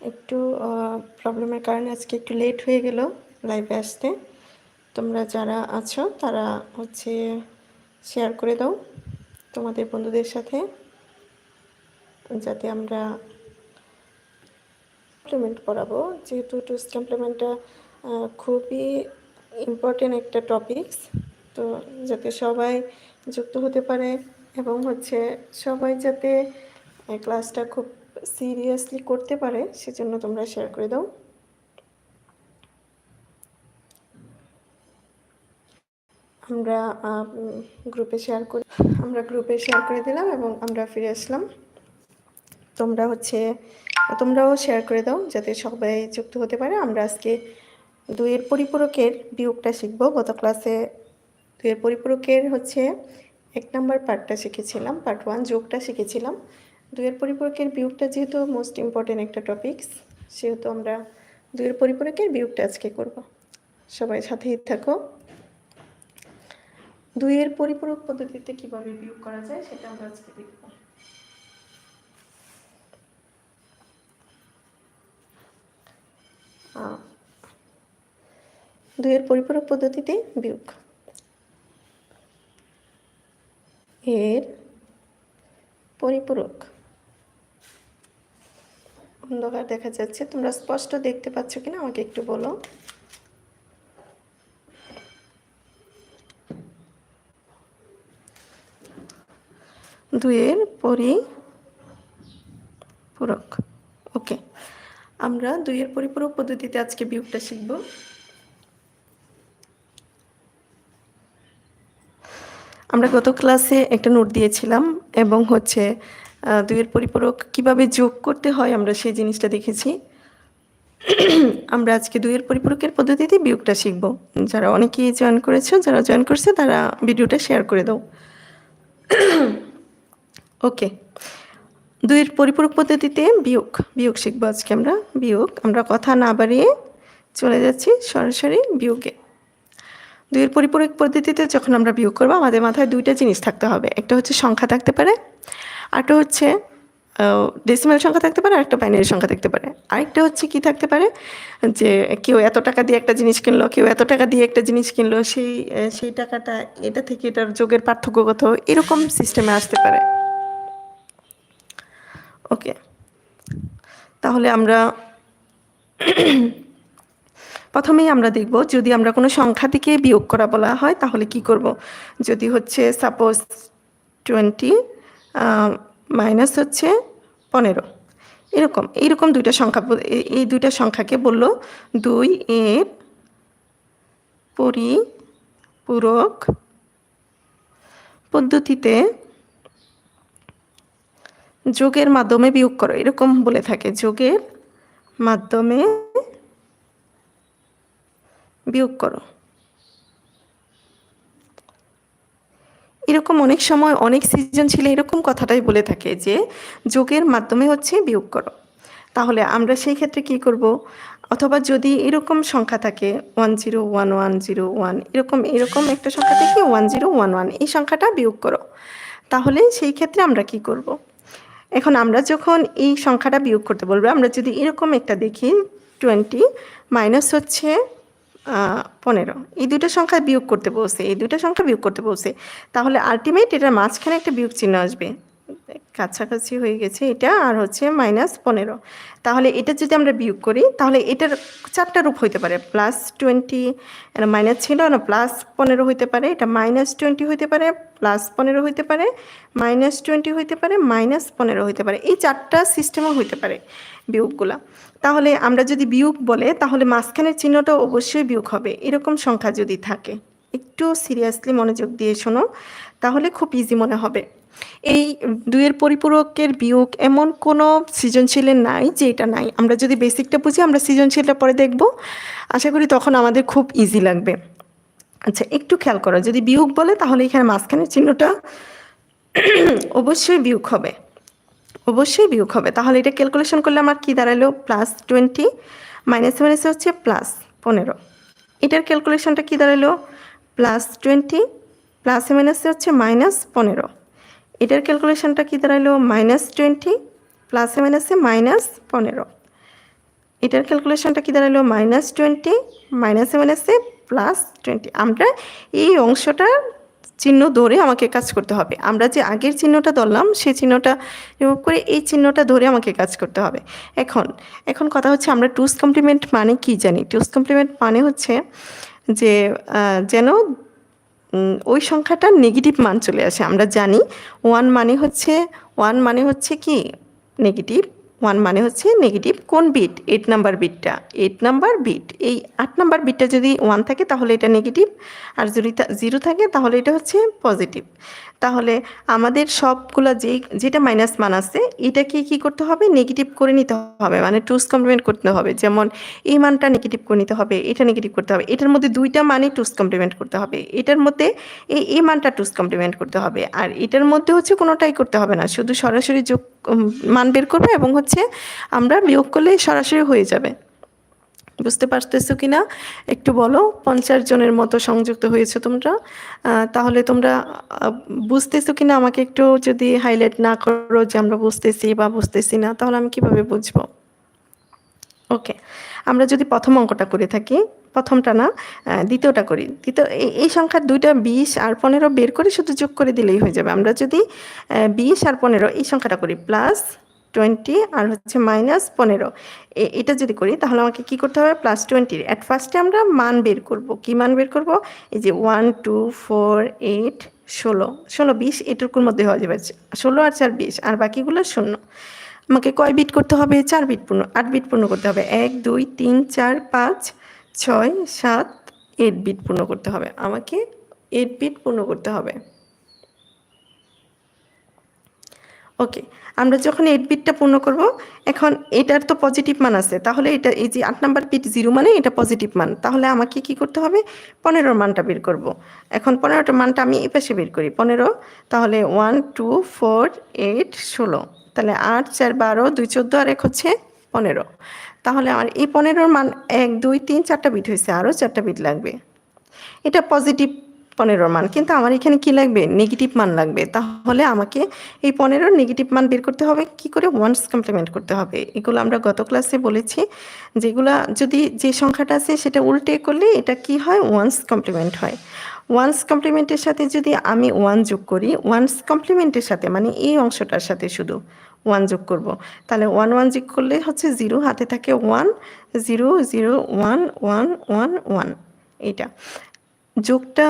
একটু প্রবলেমের কারণে আজকে একটু লেট হয়ে গেল লাইভে আসতে। তোমরা যারা আছো, তারা হচ্ছে শেয়ার করে দাও তোমাদের বন্ধুদের সাথে, যাতে আমরা কমপ্লিমেন্ট পড়াবো। যেহেতু টুস কমপ্লিমেন্টটা খুবই ইম্পর্টেন্ট একটা টপিকস তো যাতে সবাই যুক্ত হতে পারে এবং হচ্ছে সবাই যাতে ক্লাসটা খুব সিরিয়াসলি করতে পারে, সেজন্য তোমরা শেয়ার করে দাও। আমরা গ্রুপে শেয়ার করে, আমরা গ্রুপে শেয়ার করে দিলাম এবং আমরা ফিরে আসলাম। তোমরা হচ্ছে, তোমরাও শেয়ার করে দাও যাতে সবাই যুক্ত হতে পারে। আমরা আজকে দুইয়ের পরিপূরকের বিয়োগটা শিখব। গত ক্লাসে দুইয়ের পরিপূরকের হচ্ছে এক নম্বর পার্টটা শিখেছিলাম পার্ট ওয়ান যোগটা শিখেছিলাম। দুইয়ের পরিপূরকের বিয়োগটা যেহেতু মোস্ট ইম্পর্টেন্ট একটা টপিকস সেহেতু আমরা দুইয়ের পরিপূরকের বিয়োগটা আজকে করব। সবাই সাথেই থাকো। দুইয়ের পরিপূরক পদ্ধতিতে কীভাবে বিয়োগ করা যায় সেটা আমরা আজকে দেখব। দুইয়ের পরিপূরক পদ্ধতিতে বিয়োগ। এর পরিপূরক। অন্ধকার দেখা যাচ্ছে। তোমরা স্পষ্ট দেখতে পাচ্ছ কিনা? আমাকে একটু বলো। দুইয়ের পরিপূরক। ওকে। আমরা দুইয়ের পরিপূরক পদ্ধতিতে আজকে বিয়োগটা শিখব। আমরা গত ক্লাসে একটা নোট দিয়েছিলাম এবং হচ্ছে দুইয়ের পরিপূরক কীভাবে যোগ করতে হয় আমরা সেই জিনিসটা দেখেছি। আমরা আজকে দুইয়ের পরিপূরকের পদ্ধতিতে বিয়োগটা শিখব। যারা অনেকেই জয়েন করেছ, যারা জয়েন করছে, তারা ভিডিওটা শেয়ার করে দাও। ওকে দুইয়ের পরিপূরক পদ্ধতিতে বিয়োগ বিয়োগ শিখব আজকে আমরা। বিয়োগ, আমরা কথা না বাড়িয়ে চলে যাচ্ছি সরাসরি বিয়োগে। দুইয়ের পরিপূরক পদ্ধতিতে যখন আমরা বিয়োগ করব, আমাদের মাথায় দুইটা জিনিস থাকতে হবে। একটা হচ্ছে সংখ্যা থাকতে পারে আরেকটা হচ্ছে ডেসিমেল সংখ্যা থাকতে পারে, আরেকটা বাইনারি সংখ্যা থাকতে পারে। আরেকটা হচ্ছে কি থাকতে পারে? যে কেউ এত টাকা দিয়ে একটা জিনিস কিনলো, কেউ এত টাকা দিয়ে একটা জিনিস কিনলো, সেই সেই টাকাটা এটা থেকে এটার যোগের পার্থক্য কত এরকম সিস্টেমে আসতে পারে। ওকে তাহলে আমরা প্রথমেই আমরা দেখব, যদি আমরা কোনো সংখ্যা থেকে বিয়োগ করা বলা হয়, তাহলে কি করব? যদি হচ্ছে সাপোজ টোয়েন্টি মাইনাস হচ্ছে পনেরো। এরকম, এইরকম দুইটা সংখ্যা এই দুইটা সংখ্যাকে বলল দুই এর পরিপূরক পদ্ধতিতে যোগের মাধ্যমে বিয়োগ করো। এরকম বলে থাকে, যোগের মাধ্যমে বিয়োগ করো। এরকম অনেক সময়, অনেক সৃজনশীল এরকম কথাটাই বলে থাকে যে, যোগের মাধ্যমে হচ্ছে বিয়োগ করো। তাহলে আমরা সেই ক্ষেত্রে কি করব? অথবা যদি এরকম সংখ্যা থাকে one zero one one zero one এরকম এরকম একটা সংখ্যা থেকে ওয়ান জিরো ওয়ান ওয়ান এই সংখ্যাটা বিয়োগ করো। তাহলে সেই ক্ষেত্রে আমরা কি করব। এখন আমরা যখন এই সংখ্যাটা বিয়োগ করতে বলব, আমরা যদি এরকম একটা দেখি টোয়েন্টি মাইনাস হচ্ছে পনেরো। এই দুইটা সংখ্যা বিয়োগ করতে বলছে, এই দুইটা সংখ্যা বিয়োগ করতে বলছে। তাহলে আলটিমেট এটার মাঝখানে একটা বিয়োগ চিহ্ন আসবে। কাছাকাছি হয়ে গেছে এটা, আর হচ্ছে মাইনাস পনেরো। তাহলে এটা যদি আমরা বিয়োগ করি, তাহলে এটার চারটা রূপ হইতে পারে। প্লাস টোয়েন্টি মাইনাস ছিল না প্লাস পনেরো হইতে পারে। এটা মাইনাস টোয়েন্টি হইতে পারে প্লাস পনেরো হইতে পারে মাইনাস টোয়েন্টি হইতে পারে মাইনাস পনেরো হইতে পারে। এই চারটা সিস্টেমও হইতে পারে বিয়োগগুলা। তাহলে আমরা যদি বিয়োগ বলে, তাহলে মাঝখানের চিহ্নটা অবশ্যই বিয়োগ হবে। এরকম সংখ্যা যদি থাকে, একটু সিরিয়াসলি মনোযোগ দিয়ে শোনো, তাহলে খুব ইজি মনে হবে। এই দুইয়ের পরিপূরকের বিয়োগ এমন কোনো সৃজনশীলের নাই যে এটা নাই। আমরা যদি বেসিকটা বুঝি, আমরা সৃজনশীলটা পরে দেখব। আশা করি তখন আমাদের খুব ইজি লাগবে। আচ্ছা একটু খেয়াল করো, যদি বিয়োগ বলে, তাহলে এখানে মাঝখানের চিহ্নটা অবশ্যই বিয়োগ হবে। অবশ্যই বিয়োগ হবে। তাহলে এটা ক্যালকুলেশন করলে আমার কী দাঁড়াল? প্লাস টোয়েন্টি মাইনাস মাইনাসে হচ্ছে প্লাস পনেরো। এটার ক্যালকুলেশনটা কী দাঁড়াল? প্লাস টোয়েন্টি প্লাস মাইনাসে হচ্ছে মাইনাস পনেরো। এটার ক্যালকুলেশনটা কী দাঁড়াল মাইনাস টোয়েন্টি প্লাসে মাইনাসে মাইনাস পনেরো। এটার ক্যালকুলেশনটা কী দাঁড়াল মাইনাস টোয়েন্টি মাইনাস এসে প্লাস টোয়েন্টি আমরা এই অংশটা চিহ্ন ধরে আমাকে কাজ করতে হবে। আমরা যে আগের চিহ্নটা ধরলাম, সেই চিহ্নটা রিমুভ করে এই চিহ্নটা ধরে আমাকে কাজ করতে হবে। এখন এখন কথা হচ্ছে আমরা টুস কমপ্লিমেন্ট মানে কি জানি? টুস কমপ্লিমেন্ট মানে হচ্ছে যে যেন ওই সংখ্যাটা নেগেটিভ মান চলে আসে, আমরা জানি ওয়ান মানে হচ্ছে ওয়ান মানে হচ্ছে কি? নেগেটিভ ওয়ান মানে হচ্ছে নেগেটিভ কোন বিট এইট নাম্বার বিটটা এইট নাম্বার বিট এই আট নাম্বার বিটটা যদি ওয়ান থাকে তাহলে এটা নেগেটিভ আর যদি জিরো থাকে তাহলে এটা হচ্ছে পজিটিভ তাহলে আমাদের সবগুলো যে যেটা মাইনাস মান আছে, এটাকে কি করতে হবে? নেগেটিভ করে নিতে হবে। মানে টুস কমপ্লিমেন্ট করতে হবে। যেমন এই মানটা নেগেটিভ করে নিতে হবে, এটা নেগেটিভ করতে হবে। এটার মধ্যে দুইটা মানে টুস কমপ্লিমেন্ট করতে হবে। এটার মধ্যে এই এই মানটা টুস কমপ্লিমেন্ট করতে হবে। আর এটার মধ্যে হচ্ছে কোনোটাই করতে হবে না। শুধু সরাসরি যোগ মান বের করবে এবং হচ্ছে আমরা বিয়োগ করলে সরাসরি হয়ে যাবে। বুঝতে পারতেছো কি না একটু বলো, পঞ্চাশ জনের মতো সংযুক্ত হয়েছে তোমরা। তাহলে তোমরা বুঝতেছো কি না আমাকে একটু যদি হাইলাইট না করো যে আমরা বুঝতেছি বা বুঝতেছি না, তাহলে আমি কীভাবে বুঝব? ওকে আমরা যদি প্রথম অঙ্কটা করে থাকি, প্রথমটা না দ্বিতীয়টা করি। দ্বিতীয়, এই- সংখ্যার দুইটা বিশ আর পনেরো বের করে শুধু যোগ করে দিলেই হয়ে যাবে। আমরা যদি বিশ আর পনেরো এই সংখ্যাটা করি প্লাস টোয়েন্টি আর হচ্ছে মাইনাস পনেরো। এটা যদি করি, তাহলে আমাকে কি করতে হবে? প্লাস টোয়েন্টির অ্যাট ফার্স্টে আমরা মান বের করব। কি মান বের করব? এই যে ওয়ান টু ফোর এইট ষোলো। ষোলো, বিশ, এটুকুর মধ্যে হয়ে যাবে। ষোলো আর চার, বিশ। আর বাকিগুলো শূন্য। আমাকে কয় বিট করতে হবে? চার বিট পূর্ণ। আট বিট পূর্ণ করতে হবে। এক, দুই, তিন, চার, পাঁচ, ছয়, সাত এইট বিট পূর্ণ করতে হবে। আমাকে এইট বিট পূর্ণ করতে হবে। ওকে আমরা যখন এইট বিটটা পূর্ণ করব, এখন এটার তো পজিটিভ মান আছে। তাহলে এটা, এই যে আট নাম্বার বিট জিরো মানে এটা পজিটিভ মান। তাহলে আমাকে কি করতে হবে? পনেরোর মানটা বের করব। এখন পনেরোটার মানটা আমি এই পাশে বের করি। পনেরো, তাহলে ওয়ান টু ফোর এইট ষোলো। তাহলে আট, চার, বারো, দুই, চোদ্দ আর এক হচ্ছে পনেরো। তাহলে আমার এই পনেরোর মান এক, দুই, তিন, চারটা বিট হয়েছে। আরও চারটা বিট লাগবে। এটা পজিটিভ পনেরোর মান। কিন্তু আমার এখানে কি লাগবে? নেগেটিভ মান লাগবে। তাহলে আমাকে এই পনেরোর নেগেটিভ মান বের করতে হবে। কি করে? ওয়ান্স কমপ্লিমেন্ট করতে হবে। এগুলো আমরা গত ক্লাসে বলেছি যেগুলা যদি যে সংখ্যাটা আছে সেটা উল্টে করলে এটা কি হয়? ওয়ান্স কমপ্লিমেন্ট হয়। ওয়ান্স কমপ্লিমেন্টের সাথে যদি আমি ওয়ান যোগ করি ওয়ান্স কমপ্লিমেন্টের সাথে মানে এই অংশটার সাথে শুধু ওয়ান যোগ করব। তাহলে ওয়ান ওয়ান যোগ করলে হচ্ছে জিরো হাতে থাকে one zero zero one one one one এইটা। যোগটা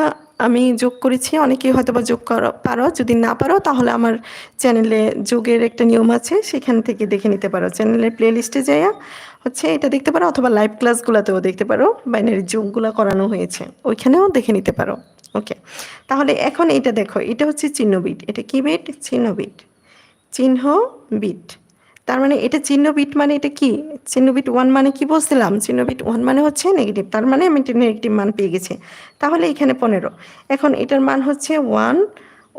আমি যোগ করেছি, অনেকেই হয়তো বা যোগ করো, পারো, যদি না পারো তাহলে আমার চ্যানেলে যোগের একটা নিয়ম আছে, সেখান থেকে দেখে নিতে পারো। চ্যানেলের প্লে লিস্টে যাইয়া হচ্ছে এটা দেখতে পারো, অথবা লাইভ ক্লাসগুলোতেও দেখতে পারো বাইনারি যোগগুলো করানো হয়েছে, ওইখানেও দেখে নিতে পারো। ওকে তাহলে এখন এটা দেখো, এটা হচ্ছে চিহ্ন বিট এটা কি বিট? চিহ্ন বিট চিহ্ন বিট তার মানে এটা চিহ্ন বিট মানে এটা কি? চিহ্ন বিট ওয়ান মানে কি বলছিলাম? চিহ্ন বিট ওয়ান মানে হচ্ছে নেগেটিভ তার মানে আমি একটা নেগেটিভ মান পেয়ে গেছি। তাহলে এখানে পনেরো। এখন এটার মান হচ্ছে ওয়ান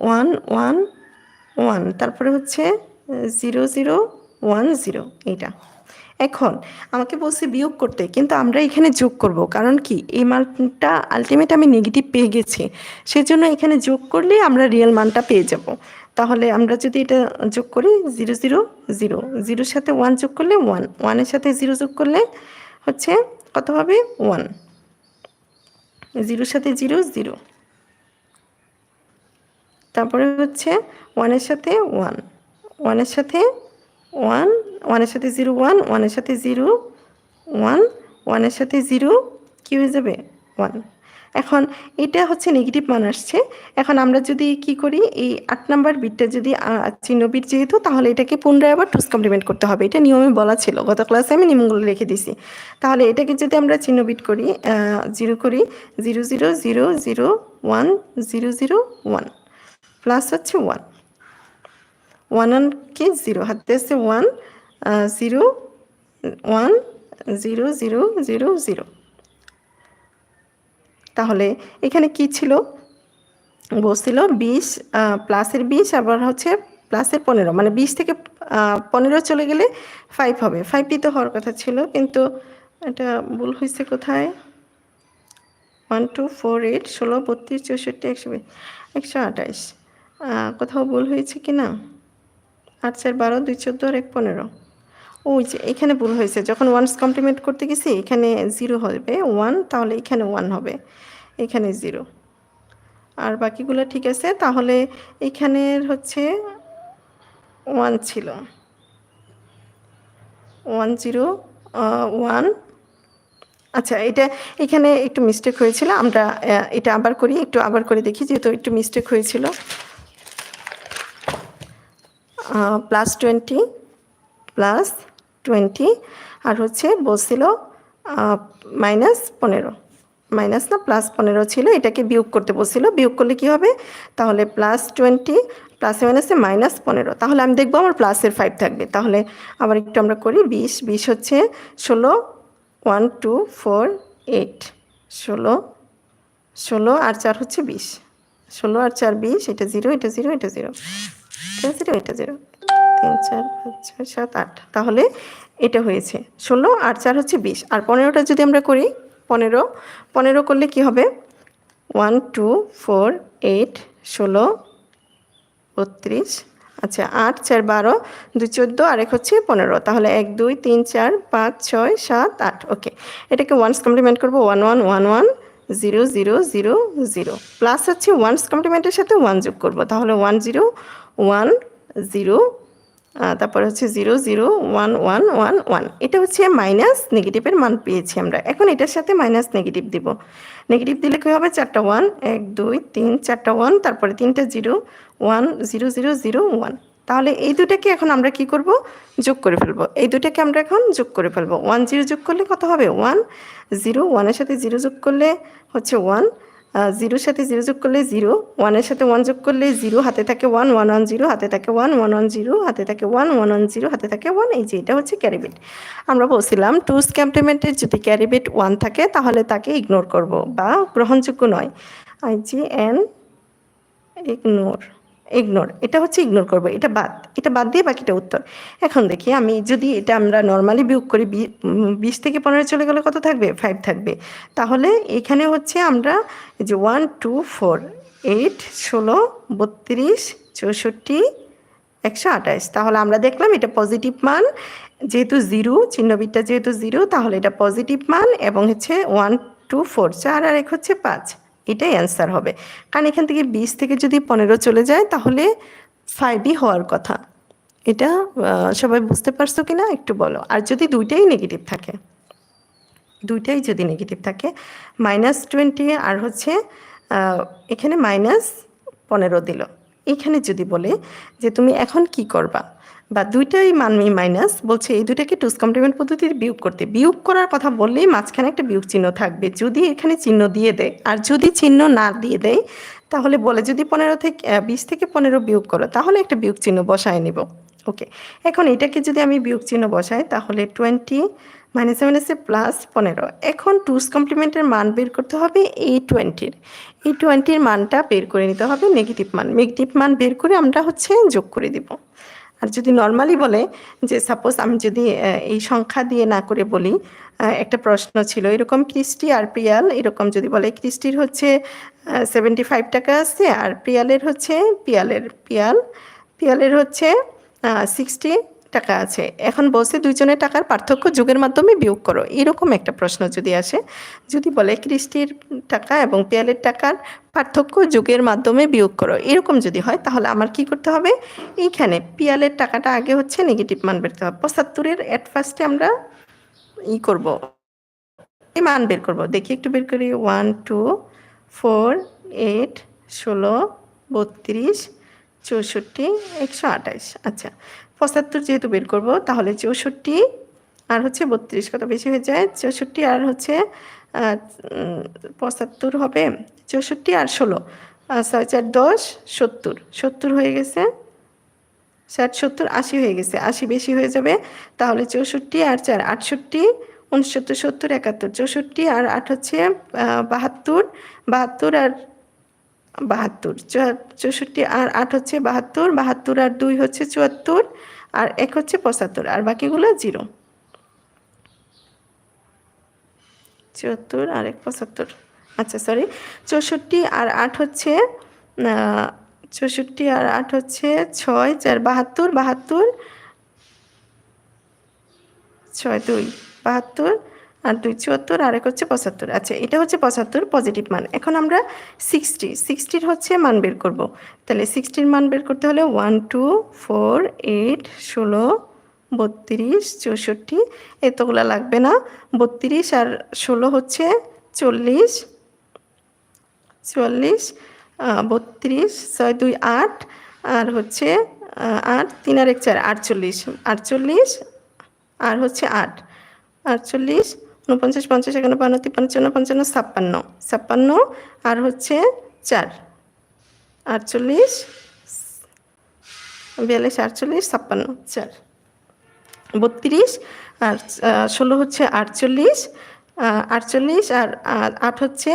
ওয়ান ওয়ান ওয়ান তারপরে হচ্ছে জিরো জিরো ওয়ান জিরো এইটা। এখন আমাকে বলছে বিয়োগ করতে, কিন্তু আমরা এখানে যোগ করব। কারণ কি? এই মানটা আলটিমেট আমি নেগেটিভ পেয়ে গেছি। সেজন্য এখানে যোগ করলে আমরা রিয়েল মানটা পেয়ে যাব। তাহলে আমরা যদি এটা যোগ করি জিরো জিরো জিরো, জিরোর সাথে ওয়ান যোগ করলে ওয়ান ওয়ানের সাথে জিরো যোগ করলে হচ্ছে কত হবে? ওয়ান জিরোর সাথে জিরো জিরো। তারপরে হচ্ছে ওয়ানের সাথে ওয়ান ওয়ানের সাথে ওয়ান ওয়ানের সাথে জিরো ওয়ান ওয়ানের সাথে জিরো ওয়ান ওয়ানের সাথে জিরো কী হয়ে যাবে? ওয়ান এখন এটা হচ্ছে নেগেটিভ মান আসছে। এখন আমরা যদি কি করি, এই আট নাম্বার বিটটা যদি চিহ্ন বিট যেহেতু, তাহলে এটাকে পুনরায় আবার টুস কমপ্লিমেন্ট করতে হবে। এটা নিয়মে বলা ছিল। গত ক্লাসে আমি নিয়মগুলো রেখে দিছি তাহলে এটাকে যদি আমরা চিহ্ন বিট করি জিরো করি zero zero zero zero one zero zero one plus হচ্ছে ওয়ান ওয়ান ওয়ান কি? জিরো হাতে আছে one zero one zero zero zero zero তাহলে এখানে কি ছিল? বলছিল বিশ প্লাসের বিশ, আবার হচ্ছে প্লাসের পনেরো। মানে বিশ থেকে পনেরো চলে গেলে ফাইভ হবে। ফাইভই তো হওয়ার কথা ছিল, কিন্তু এটা ভুল হয়েছে কোথায়? ওয়ান টু ফোর এইট ষোলো, বত্রিশ, চৌষট্টি, একশো একশো আঠাইশ কোথাও ভুল হয়েছে কি না আট চার বারো, দুই, চোদ্দ, আর এক, পনেরো। ওই যে, এখানে ভুল হয়েছে। যখন ওয়ানস কমপ্লিমেন্ট করতে গেছি, এখানে জিরো হবে। ওয়ান তাহলে এখানে ওয়ান হবে। এখানে জিরো আর বাকিগুলো ঠিক আছে, তাহলে এখানের হচ্ছে ওয়ান ছিল। ওয়ান জিরো ওয়ান আচ্ছা এটা এখানে একটু মিস্টেক হয়েছিল। আমরা এটা আবার করি, একটু আবার করে দেখি, যেহেতু একটু মিস্টেক হয়েছিল। প্লাস টোয়েন্টি প্লাস টোয়েন্টি আর হচ্ছে বলছিল মাইনাস পনেরো। মাইনাস না প্লাস পনেরো ছিল, এটাকে বিয়োগ করতে বলছিল। বিয়োগ করলে কি হবে? তাহলে প্লাস টোয়েন্টি প্লাসে মাইনাসে মাইনাস পনেরো। তাহলে আমি দেখব আমার প্লাসের ফাইভ থাকবে। তাহলে আবার একটু আমরা করি, বিশ। বিশ হচ্ছে ষোলো ওয়ান টু ফোর এইট ষোলো ষোলো আর চার হচ্ছে বিশ। ষোলো আর চার বিশ, এটা জিরো এটা জিরো এটা জিরো এটা জিরো এটা জিরো তিন, চার, পাঁচ, ছয়, সাত, আট। তাহলে এটা হয়েছে। ষোলো আর চার হচ্ছে বিশ। আর পনেরোটা যদি আমরা করি, পনেরো পনেরো করলে কি হবে? ওয়ান, টু, ফোর, এইট, ষোলো, বত্রিশ। আচ্ছা আট, চার, বারো, দুই, চোদ্দ আর এক হচ্ছে পনেরো। তাহলে এক, দুই, তিন, চার, পাঁচ, ছয়, সাত, আট। ওকে। এটাকে ওয়ান্স কমপ্লিমেন্ট করব। One one one one, zero zero zero zero. Plus হচ্ছে ওয়ান্স কমপ্লিমেন্টের সাথে ওয়ান যোগ করব। তাহলে ওয়ান জিরো ওয়ান জিরো তারপর হচ্ছে zero zero, one one one one. এটা হচ্ছে মাইনাস নেগেটিভের মান পেয়েছি আমরা। এখন এটার সাথে মাইনাস নেগেটিভ দিব। নেগেটিভ দিলে কী হবে? চারটা ওয়ান এক, দুই, তিন, চারটা ওয়ান তারপরে তিনটা zero one zero zero zero one তাহলে এই দুটাকে এখন আমরা কি করব? যোগ করে ফেলব। এই দুটাকে আমরা এখন যোগ করে ফেলব। ওয়ান জিরো যোগ করলে কত হবে? ওয়ান জিরো ওয়ানের সাথে জিরো যোগ করলে হচ্ছে ওয়ান জিরোর সাথে জিরো যোগ করলে জিরো, ওয়ানের সাথে ওয়ান যোগ করলে জিরো, হাতে থাকে ওয়ান ওয়ান ওয়ান জিরো, হাতে থাকে ওয়ান ওয়ান ওয়ান জিরো, হাতে থাকে ওয়ান ওয়ান ওয়ান জিরো, হাতে থাকে ওয়ান, এই যে এটা হচ্ছে ক্যারিবেট। আমরা বলছিলাম টু স্ক্যাম্পেমেন্টের যদি ক্যারিবেট ওয়ান থাকে, তাহলে তাকে ইগনোর করব, বা গ্রহণযোগ্য নয়। I G N ignore ignore এটা হচ্ছে ইগনোর করব। এটা বাদ। এটা বাদ দিয়ে বাকিটা উত্তর। এখন দেখি, আমি যদি এটা আমরা নর্মালি বিয়োগ করি বিশ থেকে পনেরো চলে গেলে কত থাকবে? ফাইভ থাকবে। তাহলে এখানে হচ্ছে আমরা যে ওয়ান টু ফোর এইট ষোলো, বত্রিশ, চৌষট্টি, একশো আঠাশ। তাহলে আমরা দেখলাম এটা পজিটিভ মান। যেহেতু জিরো চিহ্নবিদটা যেহেতু জিরো তাহলে এটা পজিটিভ মান এবং হচ্ছে ওয়ান টু ফোর চার আর এক হচ্ছে পাঁচ। এটাই অ্যান্সার হবে। কারণ এখান থেকে বিশ থেকে যদি পনেরো চলে যায়, তাহলে ফাইভই হওয়ার কথা। এটা সবাই বুঝতে পারছ কি না একটু বলো। আর যদি দুইটাই নেগেটিভ থাকে, দুইটাই যদি নেগেটিভ থাকে মাইনাস টোয়েন্টি আর হচ্ছে এখানে মাইনাস পনেরো দিল। এখানে যদি বলে যে তুমি এখন কি করবা? বা দুইটাই মানমি মাইনাস বলছে এই দুটাকে টুস কমপ্লিমেন্ট পদ্ধতিতে বিয়োগ করতে। বিয়োগ করার কথা বললেই মাঝখানে একটা বিয়োগ চিহ্ন থাকবে। যদি এখানে চিহ্ন দিয়ে দেয়, আর যদি চিহ্ন না দিয়ে দেয়, তাহলে বলে যদি পনেরো থেকে বিশ থেকে পনেরো বিয়োগ করো, তাহলে একটা বিয়োগ চিহ্ন বসায় নিব। ওকে এখন এটাকে যদি আমি বিয়োগ চিহ্ন বসাই, তাহলে টোয়েন্টি মাইনাসে মাইনাসে প্লাস পনেরো। এখন টুস কমপ্লিমেন্টের মান বের করতে হবে এই টোয়েন্টির এই টোয়েন্টির মানটা বের করে নিতে হবে নেগেটিভ মান। নেগেটিভ মান বের করে আমরা হচ্ছে যোগ করে দিব। আর যদি নর্মালি বলে যে সাপোজ আমি যদি এই সংখ্যা দিয়ে না করে বলি একটা প্রশ্ন ছিল, এরকম ক্রিস্টি আর পিয়াল এরকম যদি বলে ক্রিস্টির হচ্ছে সেভেন্টি ফাইভ টাকা আছে আর পিয়ালের হচ্ছে পিয়ালের পিয়াল পিয়ালের হচ্ছে সিক্সটি টাকা আছে। এখন বলছে দুইজনের টাকার পার্থক্য যুগের মাধ্যমে বিয়োগ করো। এরকম একটা প্রশ্ন যদি আসে, যদি বলে কৃষ্টির টাকা এবং পিয়ালের টাকার পার্থক্য যুগের মাধ্যমে বিয়োগ করো, এরকম যদি হয়, তাহলে আমার কি করতে হবে? এইখানে পিয়ালের টাকাটা আগে হচ্ছে নেগেটিভ মান বেরতে হবে। পঁচাত্তরের অ্যাট ফার্স্টে আমরা ই করব। এই মান বের করব। দেখি একটু বের করি। ওয়ান টু ফোর এইট ষোলো, বত্রিশ, চৌষট্টি, একশো আঠাশ। আচ্ছা। পঁচাত্তর যেহেতু বের করব, তাহলে চৌষট্টি আর হচ্ছে বত্রিশ, কত বেশি হয়ে যায়? চৌষট্টি আর হচ্ছে পঁচাত্তর হবে চৌষট্টি আর ষোলো। ছয়, চার, দশ, সত্তর। সত্তর হয়ে গেছে। ষাট, সত্তর, আশি হয়ে গেছে। আশি বেশি হয়ে যাবে, তাহলে চৌষট্টি আর চার, আটষট্টি, উনসত্তর, সত্তর, একাত্তর। চৌষট্টি আর আট হচ্ছে বাহাত্তর। বাহাত্তর আর বাহাত্তর, চৌষট্টি আর আট হচ্ছে বাহাত্তর। বাহাত্তর আর দুই হচ্ছে চুয়াত্তর। আর এক হচ্ছে পঁচাত্তর, আর বাকিগুলো জিরো। চুয়াত্তর, আর এক পঁচাত্তর। আচ্ছা সরি চৌষট্টি আর আট হচ্ছে চৌষট্টি আর আট হচ্ছে ছয়, চার, বাহাত্তর বাহাত্তর, ছয়, দুই, বাহাত্তর আর দুই চুয়াত্তর আর এক হচ্ছে পঁচাত্তর। আচ্ছা এটা হচ্ছে পঁচাত্তর পজিটিভ মান। এখন আমরা সিক্সটি সিক্সটির হচ্ছে মান বের করব। তাহলে সিক্সটির মান বের করতে হলে ওয়ান টু ফোর এইট ষোলো, বত্রিশ, চৌষট্টি, এতগুলো লাগবে না। বত্রিশ আর ষোলো হচ্ছে চল্লিশ, চুয়াল্লিশ বত্রিশ, ছয়, দুই, আট, আর হচ্ছে আট, তিন আর এক, চার, আটচল্লিশ আটচল্লিশ, আর হচ্ছে আট, আটচল্লিশ উনপঞ্চাশ পঞ্চাশ, একান্ন, বান্ন, তিপ্পান্ন পঞ্চান্ন, ছাপ্পান্ন। ছাপ্পান্ন আর হচ্ছে চার। আটচল্লিশ, বিয়াল্লিশ, আটচল্লিশ, ছাপ্পান্ন, চার। বত্রিশ আর ষোলো হচ্ছে আটচল্লিশ আটচল্লিশ আর আট হচ্ছে,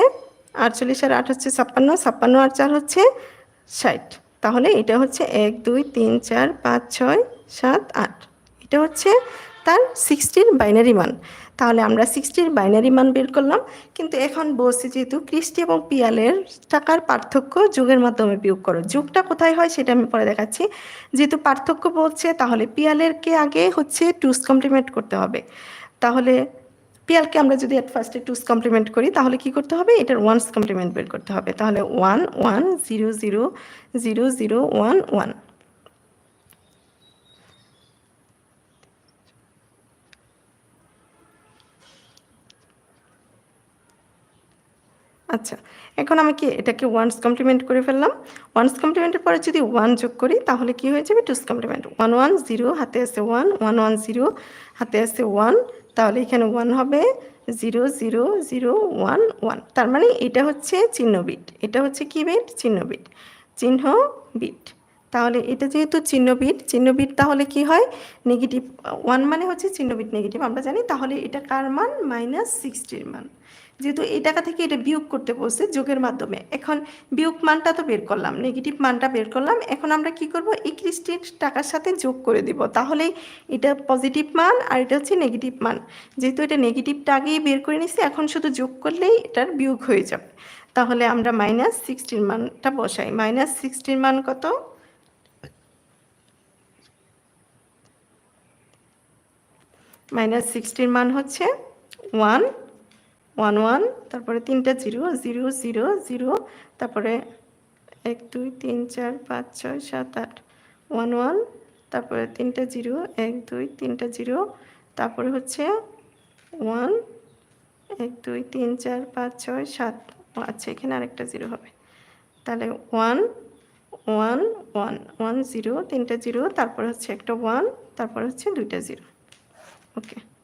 আটচল্লিশ আর আট হচ্ছে ছাপ্পান্ন ছাপ্পান্ন আর চার হচ্ছে ষাট। তাহলে এটা হচ্ছে এক, দুই, তিন, চার, পাঁচ, ছয়, সাত, আট। এটা হচ্ছে তার সিক্সটির বাইনারি মান। তাহলে আমরা সিক্সটির বাইনারি মান বের করলাম। কিন্তু এখন বলছি যেহেতু ক্রিস্টি এবং পিয়ালের টাকার পার্থক্য যুগের মাধ্যমে বিয়োগ করো। যুগটা কোথায় হয় সেটা আমি পরে দেখাচ্ছি। যেহেতু পার্থক্য বলছে, তাহলে পিয়ালেরকে আগে হচ্ছে টুস কমপ্লিমেন্ট করতে হবে। তাহলে পিয়ালকে আমরা যদি অ্যাট ফার্স্টে টুস কমপ্লিমেন্ট করি, তাহলে কি করতে হবে? এটার ওয়ানস কমপ্লিমেন্ট বের করতে হবে। তাহলে one one zero zero zero zero one one আচ্ছা এখন আমি কি এটাকে ওয়ানস কমপ্লিমেন্ট করে ফেললাম? ওয়ানস কমপ্লিমেন্টের পরে যদি ওয়ান যোগ করি, তাহলে কি হয়ে যাবে? টুস কমপ্লিমেন্ট ওয়ান ওয়ান জিরো হাতে আছে ওয়ান ওয়ান ওয়ান জিরো হাতে আছে ওয়ান তাহলে এখানে ওয়ান হবে zero zero zero one one তার মানে এটা হচ্ছে চিহ্ন বিট এটা হচ্ছে কি বিট? চিহ্ন বিট চিহ্ন বিট। তাহলে এটা যেহেতু চিহ্ন বিট চিহ্ন বিট তাহলে কি হয়? নেগেটিভ ওয়ান মানে হচ্ছে চিহ্ন বিট নেগেটিভ আমরা জানি তাহলে এটা কার মান? মাইনাস সিক্সটির মান। যেহেতু এই টাকা থেকে এটা বিয়োগ করতে বলছে যোগের মাধ্যমে। এখন বিয়োগ মানটা তো বের করলাম নেগেটিভ মানটা বের করলাম। এখন আমরা কি করব? এই টাকার সাথে যোগ করে দিব। তাহলেই এটা পজিটিভ মান আর এটা হচ্ছে নেগেটিভ মান। যেহেতু এটা নেগেটিভটা আগেই বের করে নিছি, এখন শুধু যোগ করলেই এটার বিয়োগ হয়ে যাবে। তাহলে আমরা মাইনাস সিক্সটির মানটা বসাই। মাইনাস সিক্সটির মান কত? মাইনাস সিক্সটির মান হচ্ছে ওয়ান ওয়ান ওয়ান, তারপরে তিনটা জিরো জিরো জিরো জিরো, তারপরে এক, দুই, তিন, চার, পাঁচ, ছয়, সাত, আট, ওয়ান ওয়ান, তারপরে তিনটা জিরো, এক, দুই, তিনটা জিরো, তারপরে হচ্ছে ওয়ান, এক, দুই, তিন, চার, পাঁচ, ছয়, সাত আচ্ছা এখানে আরেকটা জিরো হবে। তাহলে one one one one, zero, তিনটা জিরো, তারপর হচ্ছে একটা ওয়ান, তারপর হচ্ছে দুইটা জিরো। ওকে।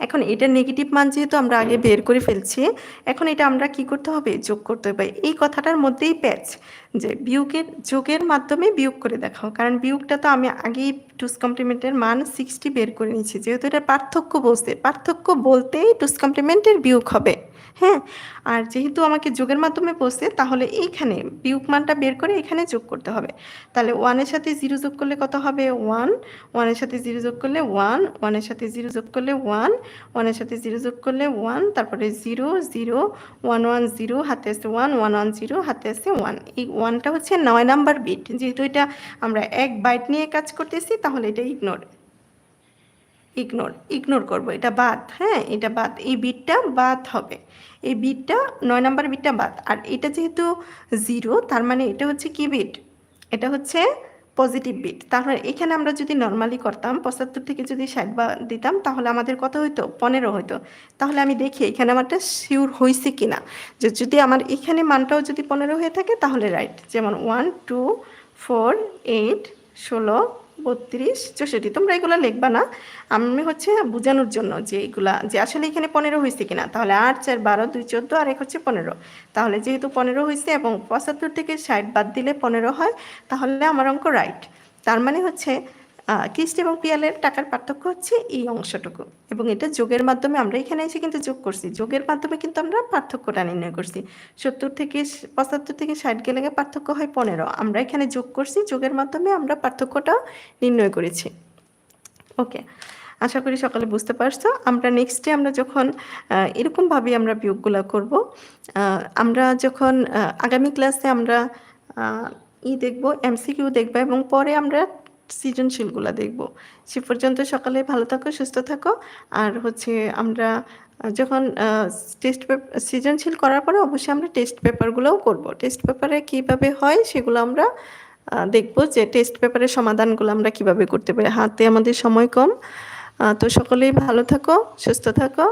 এখন এটা নেগেটিভ মান যেহেতু আমরা আগে বের করে ফেলছি, এখন এটা আমরা কি করতে হবে? যোগ করতে হবে। এই কথাটার মধ্যেই প্যাচ যে বিয়োগের, যোগের মাধ্যমে বিয়োগ করে দেখাও। কারণ বিয়োগটা তো আমি আগেই টুস কমপ্লিমেন্টের মান সিক্সটি বের করে নিয়েছি। যেহেতু এটা পার্থক্য বলতে, পার্থক্য বলতেই টুস কমপ্লিমেন্টের বিয়োগ হবে। হ্যাঁ আর যেহেতু আমাকে যোগের মাধ্যমে বসছে, তাহলে এইখানে বিয়োগ মানটা বের করে এখানে যোগ করতে হবে। তাহলে ওয়ানের সাথে জিরো যোগ করলে কত হবে? ওয়ান ওয়ানের সাথে জিরো যোগ করলে ওয়ান ওয়ানের সাথে জিরো যোগ করলে ওয়ান ওয়ানের সাথে জিরো যোগ করলে ওয়ান তারপরে zero zero one one zero হাতে আছে ওয়ান ওয়ান ওয়ান জিরো হাতে আছে ওয়ান এই ওয়ানটা হচ্ছে নয় নাম্বার বিট যেহেতু এটা আমরা এক বাইট নিয়ে কাজ করতেছি, তাহলে এটা ইগনোর ইগনোর ইগনোর করব। এটা বাদ হ্যাঁ? এটা বাদ। এই বিটটা বাদ হবে। এই বিটটা নয় নাম্বার বিটটা বাদ। আর এটা যেহেতু জিরো তার মানে এটা হচ্ছে কি বিট এটা হচ্ছে পজিটিভ বিট তাহলে এখানে আমরা যদি নর্মালি করতাম, পঁচাত্তর থেকে যদি ষাট বা দিতাম, তাহলে আমাদের কত হইতো? পনেরো হইতো। তাহলে আমি দেখি এখানে আমারটা শিওর হয়েছে কি না যে যদি আমার এখানে মানটাও যদি পনেরো হয়ে থাকে, তাহলে রাইট যেমন ওয়ান টু ফোর এইট ষোলো বত্রিশ, চৌষট্টি। তোমরা এগুলো লিখবা না। আমি হচ্ছে বোঝানোর জন্য যে এগুলা, যে আসলে এখানে পনেরো হয়েছে কিনা। তাহলে আট, চার, বারো, দুই, চোদ্দ, আর এক হচ্ছে পনেরো। তাহলে যেহেতু পনেরো হয়েছে এবং পঁচাত্তর থেকে ষাট বাদ দিলে পনেরো হয়, তাহলে আমার অঙ্ক রাইট তার মানে হচ্ছে কিস্ট এবং পিয়ালের টাকার পার্থক্য হচ্ছে এই অংশটুকু। এবং এটা যোগের মাধ্যমে আমরা এখানে এসে কিন্তু যোগ করছি। যোগের মাধ্যমে কিন্তু আমরা পার্থক্যটা নির্ণয় করছি। সত্তর থেকে পঁচাত্তর থেকে ষাট গেলে পার্থক্য হয় পনেরো। আমরা এখানে যোগ করছি, যোগের মাধ্যমে আমরা পার্থক্যটা নির্ণয় করেছি। ওকে, আশা করি সকালে বুঝতে পারছ। আমরা নেক্সটে আমরা যখন এরকমভাবে আমরা বিয়োগগুলো করব আমরা যখন আগামী ক্লাসে আমরা ই দেখব এমসিকিউ দেখব এবং পরে আমরা সৃজনশীলগুলা দেখব। সে পর্যন্ত সকালে ভালো থাকো, সুস্থ থাকো। আর হচ্ছে আমরা যখন টেস্ট পেপার সৃজনশীল করার পরে অবশ্যই আমরা টেস্ট পেপারগুলোও করব। টেস্ট পেপারে কীভাবে হয় সেগুলো আমরা দেখব যে টেস্ট পেপারের সমাধানগুলো আমরা কীভাবে করতে পারি। হাতে আমাদের সময় কম। তো সকলেই ভালো থাকো, সুস্থ থাকো।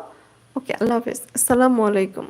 ওকে আল্লাহ হাফেজ। আসসালামু আলাইকুম।